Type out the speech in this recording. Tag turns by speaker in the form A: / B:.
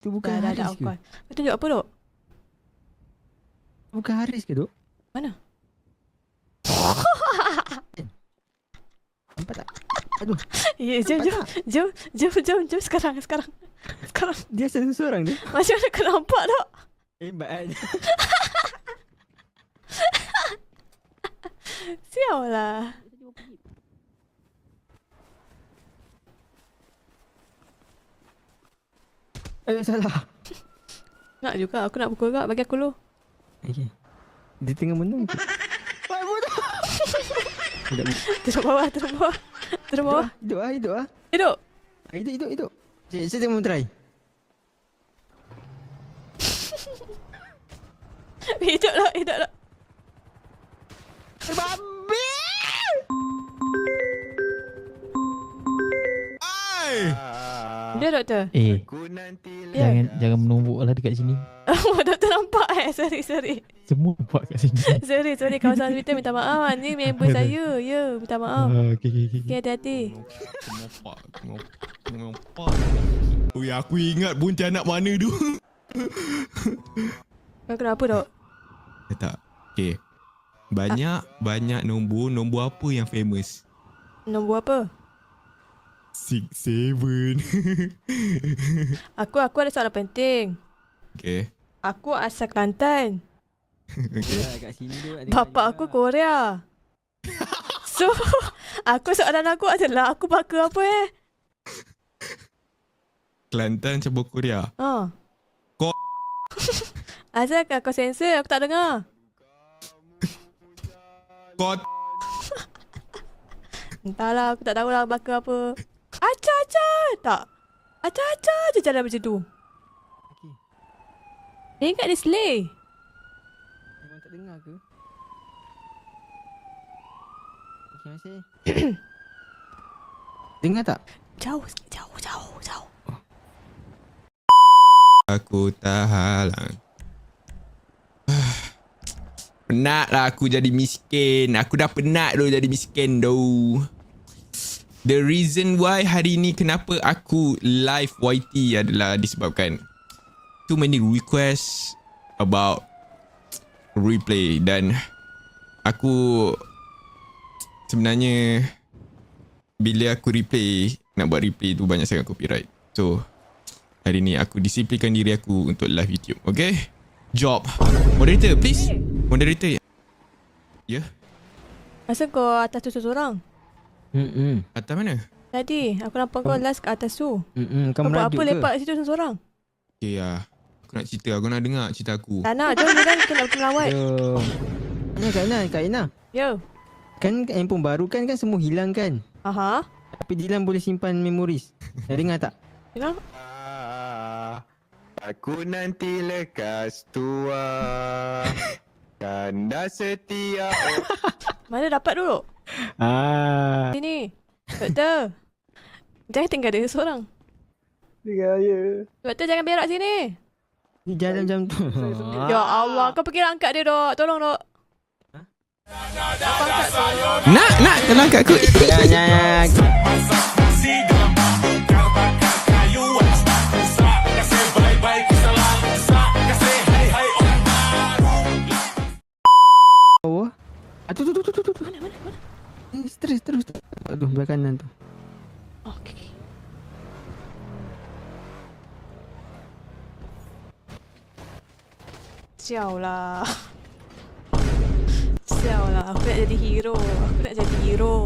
A: Tu bukan
B: Dah, dah,
A: Haris
B: dah,
A: ke?
B: off Kau tunjuk apa, Dok?
A: Bukan Haris ke, Dok?
B: Mana?
A: Nampak tak? Aduh,
B: Ya, jom,
A: nampak
B: jom,
A: tak?
B: jom, jom, jom, jom, sekarang, sekarang. Sekarang.
A: Dia seorang dia.
B: Macam mana kau nampak, Dok?
A: Hebat kan?
B: Sial lah.
A: Eh, salah.
B: Nak juga, aku nak pukul kau. Bagi aku lu.
A: Okay. Dia tengah menung. Wah, bodoh.
B: Turun bawah, turun bawah. Turun bawah.
A: hidup ah, hidup ah.
B: Hidup.
A: Hidup, hidup, hidup. Saya, saya tengah try.
B: Hidup lah, hidup lah.
A: Babi!
B: Dia doktor.
C: Eh,
D: Aku nanti
B: Ya.
C: jangan jangan menumbuk lah dekat sini.
B: Oh, doktor nampak eh. Sorry, sorry.
C: Semua buat kat sini.
B: Sorry, sorry. Kawasan hospital minta maaf. Ni member saya. Ya, minta maaf.
C: Ah, okay, okay, okay.
B: Okay, hati-hati.
D: Kenapa? Kenapa? Ui, aku ingat Pontianak mana tu.
B: Kau kenapa, dok?
D: Eh, tak. Okay. Banyak, banyak nombor. Nombor apa yang famous?
B: Nombor apa?
D: Six, seven.
B: Aku, aku ada soalan penting.
D: okay.
B: Aku asal Kelantan.
D: okay.
B: Bapak aku Korea. So, aku soalan aku adalah aku baka apa eh?
D: Kelantan cabur Korea.
B: Ha.
D: Kau-
B: Asal kau kau sensor aku tak dengar.
D: Kau
B: Entahlah aku tak tahulah baka apa. Tak. Aca aca je jalan macam tu.
A: Okey.
B: Dia ingat dia slay.
A: Memang tak dengar ke? Okey, masih. dengar tak?
B: Jauh, jauh, jauh, jauh.
D: aku tak halang. Penat lah aku jadi miskin. Aku dah penat dulu jadi miskin tu. The reason why hari ni kenapa aku live YT adalah disebabkan too many requests about replay dan aku sebenarnya bila aku replay nak buat replay tu banyak sangat copyright. So hari ni aku disiplinkan diri aku untuk live YouTube. Okay? Job. Moderator, please. Moderator. Ya. Yeah.
B: Masa kau atas tu seorang?
A: Hmm.
D: Atas mana?
B: Tadi aku nampak kau last kat atas tu.
A: Hmm,
B: Kau
A: kau
B: buat
A: merajuk
B: apa
A: ke?
B: lepak situ seorang?
D: Okay lah. Aku nak cerita. Aku nak dengar cerita aku.
B: Tak nak, jom kita kita nak melawat.
A: Yo. Ina Kak Ina, Kak Ina.
B: Yo.
A: Kan handphone baru kan kan semua hilang kan?
B: Aha.
A: Tapi Dilan boleh simpan memoris. Dah dengar tak?
B: Know?
D: Ah, Aku nanti lekas tua Kanda setia
B: Mana dapat dulu?
A: Ah.
B: Sini. Doktor. Jangan tinggal dia seorang.
A: Dengar ya.
B: Doktor jangan berak sini.
A: Ni jalan macam tu.
B: Ya Allah, kau pergi angkat dia, Dok. Tolong, Dok. Angkat tolong.
D: Nak, nak Tolong kat aku
A: Ya, ya, Terus, terus. Aduh, belah kanan tu.
B: Okay. Sial lah. Sial lah. Aku nak jadi hero. Aku nak jadi hero.